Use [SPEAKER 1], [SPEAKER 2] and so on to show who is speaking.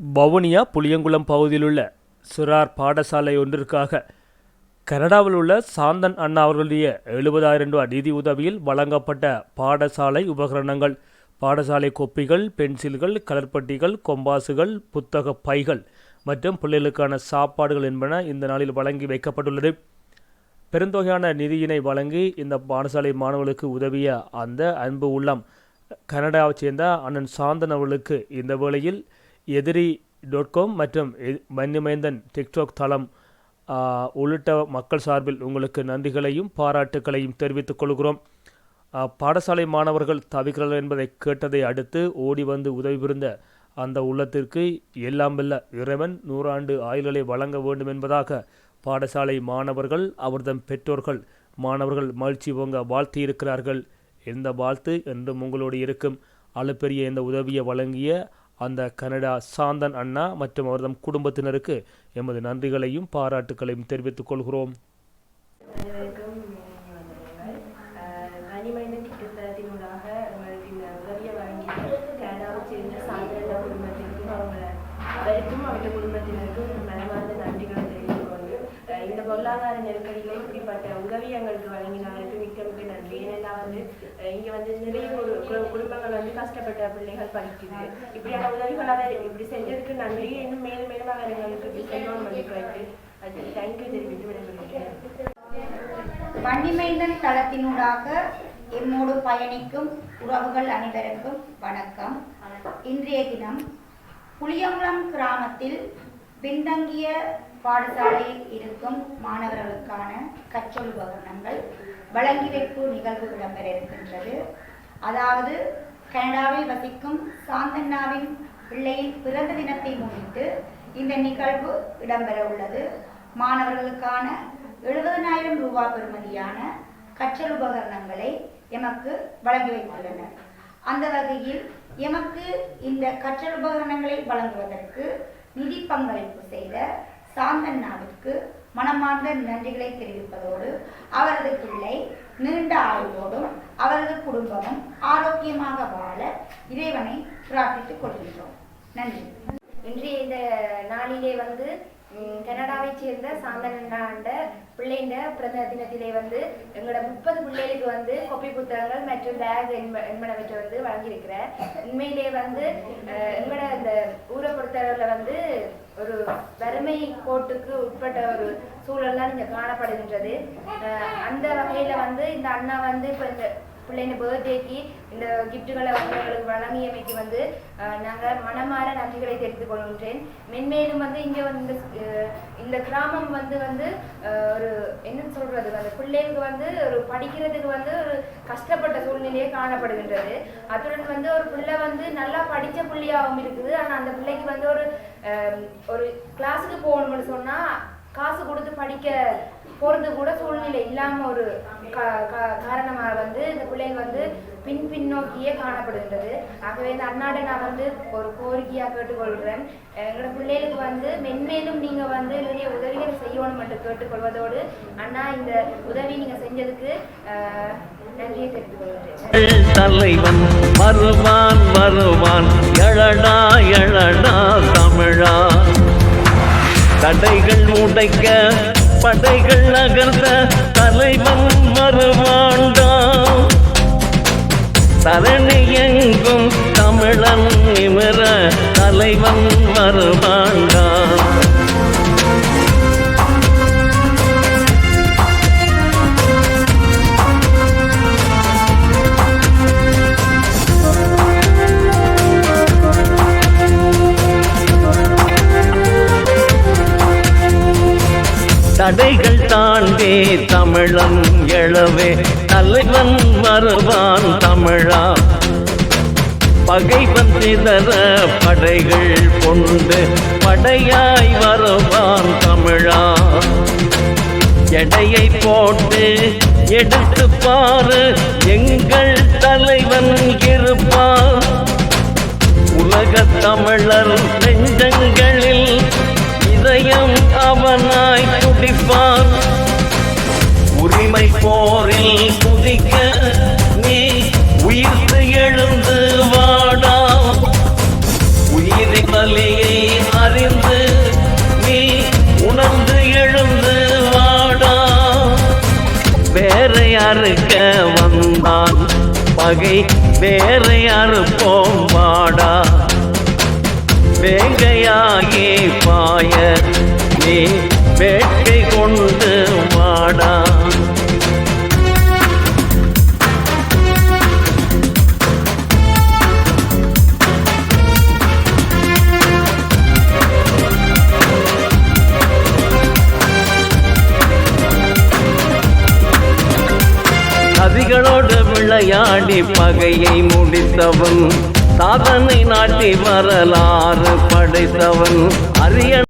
[SPEAKER 1] வவுனியா புளியங்குளம் பகுதியிலுள்ள சிறார் பாடசாலை ஒன்றிற்காக கனடாவில் உள்ள சாந்தன் அண்ணா அவர்களுடைய எழுபதாயிரம் ரூபாய் நிதி உதவியில் வழங்கப்பட்ட பாடசாலை உபகரணங்கள் பாடசாலை கொப்பிகள் பென்சில்கள் கலர்பட்டிகள் கொம்பாசுகள் புத்தக பைகள் மற்றும் பிள்ளைகளுக்கான சாப்பாடுகள் என்பன இந்த நாளில் வழங்கி வைக்கப்பட்டுள்ளது. பெருந்தொகையான நிதியினை வழங்கி இந்த பாடசாலை மாணவர்களுக்கு உதவிய அந்த அன்பு உள்ளம் கனடாவை சேர்ந்த அண்ணன் சாந்தன் அவர்களுக்கு இந்த வேளையில் எதிரி டாட் காம் மற்றும் எ- மன்னிமைந்தன் டிக்டாக் தளம் உள்ளிட்ட மக்கள் சார்பில் உங்களுக்கு நன்றிகளையும் பாராட்டுக்களையும் தெரிவித்துக் கொள்கிறோம். பாடசாலை மாணவர்கள் தவிக்கிறார்கள் என்பதை கேட்டதை அடுத்து ஓடி வந்து உதவி புரிந்த அந்த உள்ளத்திற்கு எல்லாம் வல்ல இறைவன் நூறாண்டு ஆயுள்களை வழங்க வேண்டும் என்பதாக பாடசாலை மாணவர்கள் அவர்தம் பெற்றோர்கள் மாணவர்கள் மகிழ்ச்சி பொங்க வாழ்த்தியிருக்கிறார்கள். இந்த வாழ்த்து என்றும் உங்களோடு இருக்கும். அளப்பெரிய இந்த உதவியை வழங்கிய அந்த கனடா சாந்தன் அண்ணா மற்றும் அவர்தம் குடும்பத்தினருக்கு எமது நன்றிகளையும் பாராட்டுக்களையும் தெரிவித்துக் கொள்கிறோம்.
[SPEAKER 2] குடும்பத்தினருக்கும் பொருளாதார நெருக்கடியில இப்படிப்பட்ட உதவி எங்களுக்கு வழங்கினவருக்கு மிக்க மிக்க நன்றி. ஏன்னா வந்து இங்க வந்து நிறைய குடும்பங்கள் வந்து கஷ்டப்பட்ட பிள்ளைகள் படிக்குது. இப்படியான உதவிகள் அவர் இப்படி செஞ்சதுக்கு நன்றி. இன்னும் மேலும் மேலும் அவர் எங்களுக்கு செல்வம் செய்யணும் அது தேங்க்யூ தெரிவித்து விடைபெறுகிறேன்.
[SPEAKER 3] வன்னிமைந்தன் தளத்தினூடாக எம்மோடு பயணிக்கும் உறவுகள் அனைவருக்கும் வணக்கம். இன்றைய தினம் புளியங்குளம் கிராமத்தில் பின்தங்கிய பாடசாலையில் இருக்கும் மாணவர்களுக்கான கற்றல் உபகரணங்கள் வழங்கி வைப்பு நிகழ்வு இடம்பெற இருக்கின்றது. அதாவது கனடாவில் வசிக்கும் சாந்தண்ணாவின் பிள்ளையின் பிறந்த தினத்தை முன்னிட்டு இந்த நிகழ்வு இடம்பெற உள்ளது. மாணவர்களுக்கான எழுபதனாயிரம் ரூபாய் பெறுமதியான கற்றல் உபகரணங்களை எமக்கு வழங்கி வைத்துள்ளனர். அந்த வகையில் எமக்கு இந்த கற்றல் உபகரணங்களை வழங்குவதற்கு நிதி பங்களிப்பு செய்த சாந்தண்ணாவிற்கு மனமார்ந்த நன்றிகளை தெரிவிப்பதோடு அவரது பிள்ளை நீண்ட ஆயுளோடும் அவரது குடும்பமும் ஆரோக்கியமாக வாழ இறைவனை பிரார்த்தித்துக் கொள்கின்றோம். நன்றி.
[SPEAKER 4] இன்றைய இந்த நாளிலே வந்து கனடாவைச் சேர்ந்த சாந்தனண்டா ஆண்ட பிள்ளைங்க பிறந்த தினத்திலே வந்து எங்களோட முப்பது பிள்ளைகளுக்கு வந்து கொப்பி புத்தகங்கள் மற்றும் பேக் என்ப என்பனவற்றை வந்து வழங்கியிருக்கிறேன் உண்மையிலே வந்து அஹ், எங்களோட இந்த ஊரை பொறுத்தளவில் வந்து ஒரு வறுமை கோட்டுக்கு உட்பட்ட ஒரு சூழல் தான் இங்கே காணப்படுகின்றது. அஹ், அந்த வகையில் வந்து இந்த அண்ணா வந்து இப்போ இந்த பிள்ளைங்க பர்த்டேக்கு இந்த கிஃப்ட்டுகளை உங்களுக்கு வழங்கியமைக்கு வந்து நாங்கள் மனமார நன்றிகளை தெரிவித்துக் கொள்கின்றேன். மென்மேலும் வந்து இங்கே வந்து அஹ், இந்த கிராமம் வந்து வந்து அஹ், ஒரு என்ன சொல்றது அந்த பிள்ளைகளுக்கு வந்து ஒரு படிக்கிறதுக்கு வந்து ஒரு கஷ்டப்பட்ட சூழ்நிலையே காணப்படுகின்றது. அத்துடன் வந்து ஒரு பிள்ளை வந்து நல்லா படித்த பிள்ளையாகவும் இருக்குது. ஆனால் அந்த பிள்ளைக்கு வந்து ஒரு அஹ், ஒரு கிளாஸுக்கு போகணும்னு சொன்னால் காசு கொடுத்து படிக்க போகிறது கூட சூழ்நிலை இல்லாமல் ஒரு கா காரணமாக வந்து இந்த பிள்ளைங்க வந்து பின் பின்னோக்கியே காணப்படுகின்றது. ஆகவே இந்த அண்ணாடை நான் வந்து ஒரு கோரிக்கையாக கேட்டுக்கொள்கிறேன். எங்களோட பிள்ளைகளுக்கு வந்து மென்மேலும் நீங்கள் வந்து நிறைய உதவிகள் செய்யணும் என்று கேட்டுக்கொள்வதோடு அண்ணா இந்த உதவி நீங்கள் செஞ்சதுக்கு நன்றியை தெரிவித்துக்
[SPEAKER 5] தலைவன் வருவான் வருவான். எழடா எழடா தமிழா. தடைகள் உடைக்க படைகள் நகர்ந்த தலைவன் வருவான்டா தரணி எங்கும் தமிழன் நிமிர தலைவன் வருவான்டா தாண்டே தமிழன் எழவே. தலைவன் வருவான் தமிழா. பகைவன் சிதற படைகள் கொண்டு படையாய் வருவான் தமிழா. எடையை போட்டு எடுத்து பாரு எங்கள் தலைவன் இருப்பான். உலக தமிழர் அறுக்க வந்தான். பகை வேற யாருப்போம் வாடா. வேங்கையாகி பாய நீ வேட்டை கதிகளோடு விளையாடி பகையை முடித்தவன். சாதனை நாட்டி வரலாறு படைத்தவன். அரிய